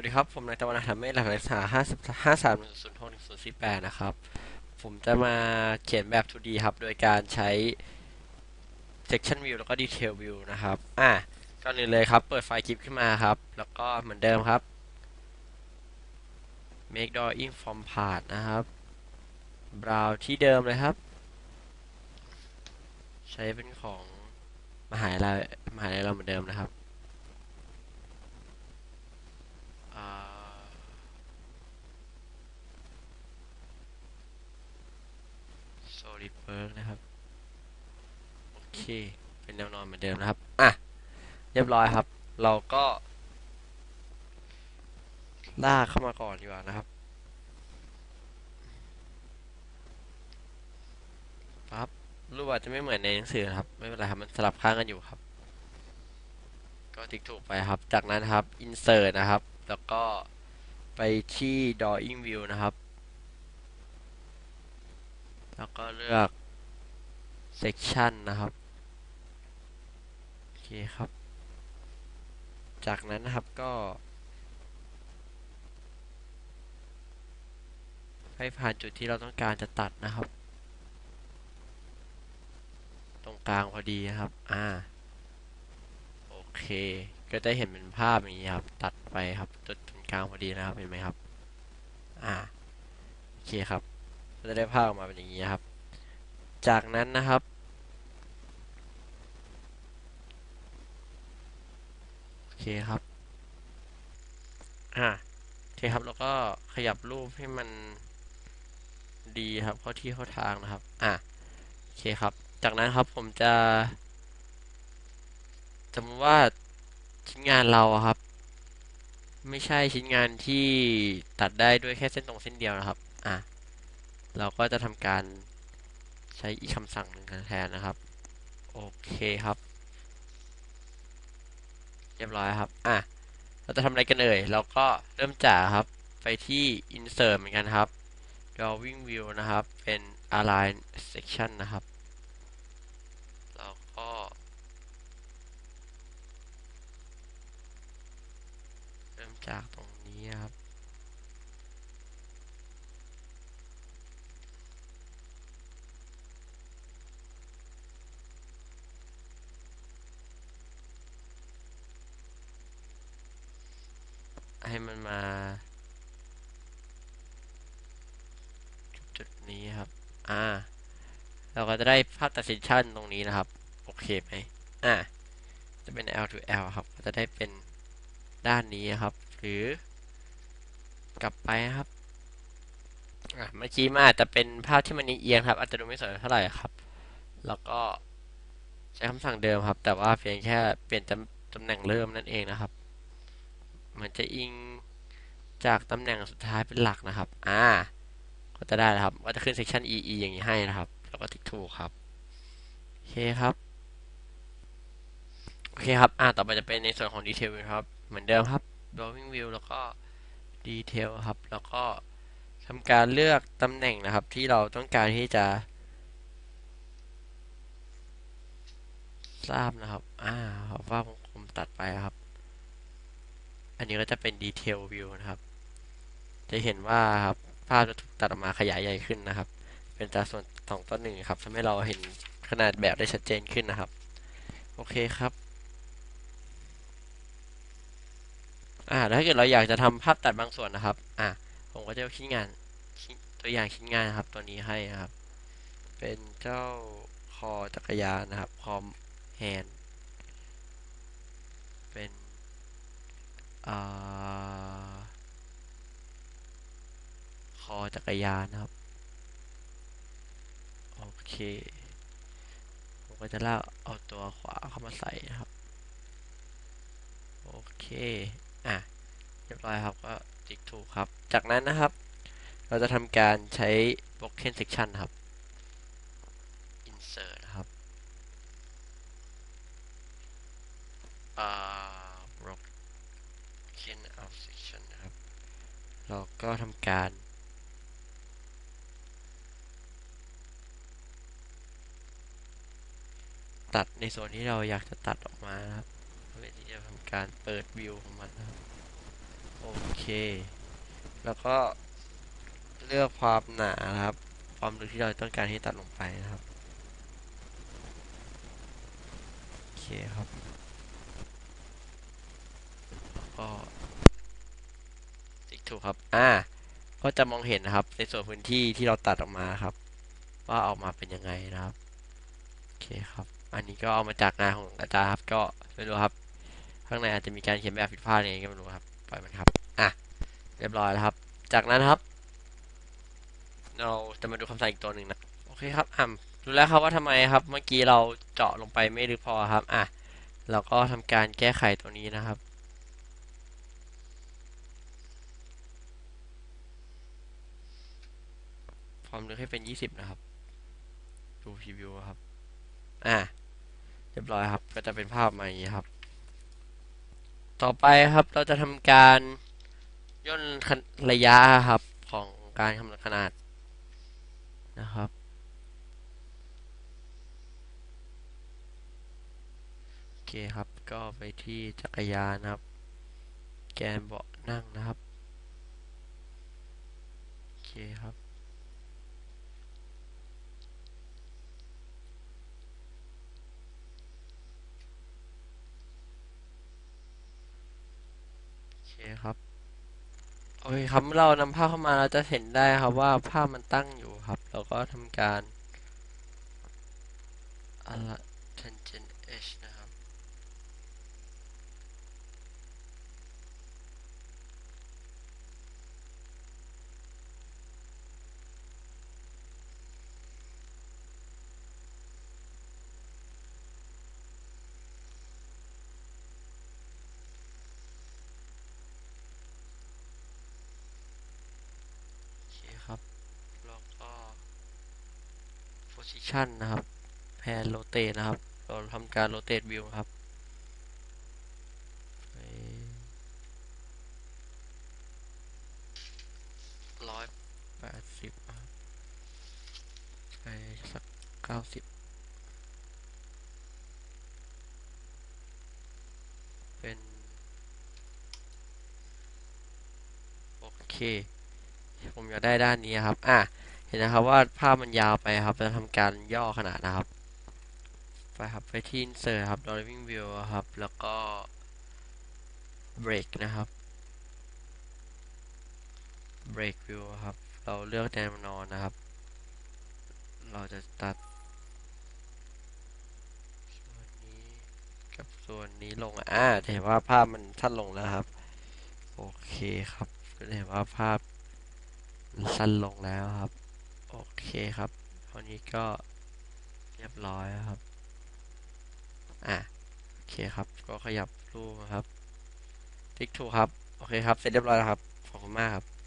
วัสดีครับ ผมนายตะวันอาถรรพ์เมฆหลักศึกษาห้าสิบห้าสามศูนย์ศูนย์หกศูนย์สี่แปดนะครับ ผมจะมาเขียนแบบ 2D ครับ โดยการใช้ section view แล้วก็ detail view นะครับ อะก่อนอื่นเลยครับ เปิดไฟล์คลิปขึ้นมาครับ แล้วก็เหมือนเดิมครับ make drawing from part นะครับ browse ที่เดิมเลยครับ ใช้เป็นของมหาลัยมหาลัยเราเหมือนเดิมนะครับ อ่า solid work นะครับ โอเค เป็นแนวนอนเหมือนเดิมนะครับ อะ เรียบร้อยครับ เราก็ ลากเข้ามาก่อนดีกว่านะครับปั๊บรูปอาจจะไม่เหมือนในหนังสือนะครับ ไม่เป็นไรครับ มันสลับข้างกันอยู่ครับ ก็ติ๊กถูกไปครับ จากนั้นครับ insert นะครับ แล้วก็ไปที่ drawing view นะครับ แล้วก็เลือก section นะครับ โอเคครับ จากนั้นนะครับก็ ให้ผ่านจุดที่เราต้องการจะตัดนะครับ ตรงกลางพอดีนะครับ อ่า โอเค ก็จะเห็นเป็นภาพอย่างนี้ครับ ตัดไปครับ จุดตรงกลางพอดีนะครับ เห็นไหมครับ อ่า โอเคครับ ก็จะได้ภาพออกมาเป็นอย่างนี้ครับ จากนั้นนะครับ โอเคครับ อ่าโอเคครับ แล้วก็ขยับรูปให้มันดีครับ เข้าที่เข้าทางนะครับ อ่าโอเคครับ จากนั้นครับผมจะสมมติว่าชิ้นงานเราครับ ไม่ใช่ชิ้นงานที่ตัดได้ด้วยแค่เส้นตรงเส้นเดียวนะครับ อะ เราก็จะทำการ ใช้อีกคำสั่งหนึ่งแทนนะครับ โอเคครับ เรียบร้อยครับ อะ เราจะทำอะไรกันเอ่ย เราก็เริ่มจากครับ ไปที่ insert เหมือนกันครับ drawing view นะครับ เป็น align section นะครับ แล้วก็เริ่มจากตรงนี้ครับ ให้มันมา จุดนี้ครับ อ่า เราก็จะได้ภาพตัดสินชันตรงนี้นะครับ โอเคไหมอ่า จะเป็น L to L ครับ ก็จะได้เป็นด้านนี้ครับ หรือกลับไปครับอะเมื่อกี้มันอาจจะเป็นภาพที่มันเอียงครับ อาจจะดูไม่สวยเท่าไหร่ครับ แล้วก็ใช้คำสั่งเดิมครับ แต่ว่าเพียงแค่เปลี่ยนตำตำแหน่งเริ่มนั่นเองนะครับ มันจะอิงจากตำแหน่งสุดท้ายเป็นหลักนะครับ อ่า ก็จะได้แล้วครับ ก็จะขึ้น section EE อย่างนี้ให้นะครับ แล้วก็ติ๊กถูกครับ โอเคครับ โอเคครับ อ่า ต่อไปจะเป็นในส่วนของ detail ครับ เหมือนเดิมครับ drawing view แล้วก็ detail ครับ แล้วก็ทำการเลือกตำแหน่งนะครับ ที่เราต้องการที่จะ ทราบนะครับ อ่าว่าผมตัดไปครับ อันนี้ก็จะเป็น detail view นะครับ จะเห็นว่าครับภาพจะถูกตัดออกมาขยายใหญ่ขึ้นนะครับ เป็นจากส่วนสองต่อหนึ่งครับทำให้เราเห็นขนาดแบบได้ชัดเจนขึ้นนะครับ โอเคครับอ่าถ้าเกิดเราอยากจะทำภาพตัดบางส่วนนะครับ อ่าผมก็จะเอาชิ้นงานชิ้นตัวอย่างชิ้นงานนะครับ ตัวนี้ให้นะครับ เป็นเจ้าคอจักรยานนะครับ คอมแฮนด์เป็น อ่า คอจักรยานนะครับ โอเค ผมก็จะลากเอาตัวขวาเข้ามาใส่นะครับ โอเค อะ เรียบร้อยครับ ก็ติ๊กถูกครับ จากนั้นนะครับ เราจะทำการใช้ broken section ครับ insert นะครับ อ่า broken out section นะครับ เราก็ทำการตัดในส่วนที่เราอยากจะตัดออกมาครับเพื่อที่จะทำการเปิดวิวของมันครับโอเค แล้วก็เลือกความหนาครับ ความลึกที่เราต้องการให้ตัดลงไปนะครับ โอเคครับ แล้วก็ ถูกครับ อ่า ก็จะมองเห็นนะครับ ในส่วนพื้นที่ที่เราตัดออกมาครับ ว่าออกมาเป็นยังไงนะครับ โอเคครับ อันนี้ก็เอามาจากงานของอาจารย์ครับ ก็ไม่รู้ครับ ข้างในอาจจะมีการเขียนแบบผิดพลาดยังไงก็ไม่รู้ครับ ปล่อยมันครับ อะ เรียบร้อยแล้วครับ จากนั้นครับ เราจะมาดูคำสั่งอีกตัวหนึ่งนะ โอเคครับอ่ารู้แล้วครับว่าทำไมครับ เมื่อกี้เราเจาะลงไปไม่ลึกพอครับ อะ เราก็ทำการแก้ไขตัวนี้นะครับ ความลึกให้เป็น 20 นะครับ ดูพรีวิวครับ อะเรียบร้อยครับ ก็จะเป็นภาพมาอย่างนี้ครับ ต่อไปครับ เราจะทำการย่นระยะครับ ของการกำหนดขนาดนะครับ โอเคครับ ก็ไปที่จักรยานนะครับ แกนเบาะนั่งนะครับ โอเคครับ ครับ โอเคครับเรานำภาพเข้ามาเราจะเห็นได้ครับว่าภาพมันตั้งอยู่ครับแล้วก็ทำการอะไร tangent h นะครับ โอเคครับ แล้วก็ position นะครับแพนโรเต e นะครับ เราทำการโรเต e วิวครับร้อยแปดสิบไปสักเก้าสิบเป็น โอเค ผมอยากได้ด้านนี้ครับ อะ เห็นนะครับว่าภาพมันยาวไปครับจะทำการย่อขนาดนะครับ ไปครับไปที่ insert ครับ drawing view ครับ แล้วก็ break นะครับ break view ครับ เราเลือกแนวนอนนะครับ เราจะตัด ส่วนนี้กับส่วนนี้ลง อ่าจะเห็นว่าภาพมันสั้นลงแล้วครับ โอเคครับ ก็เห็นว่าภาพมันสั้นลงแล้วครับ เคครับวันนี้ก็เรียบร้อยแล้วครับ อะโอเคครับ ก็ขยับรูปนะครับ ติ๊กถูกครับ โอเคครับ เสร็จเรียบร้อยแล้วครับ ขอบคุณมากครับ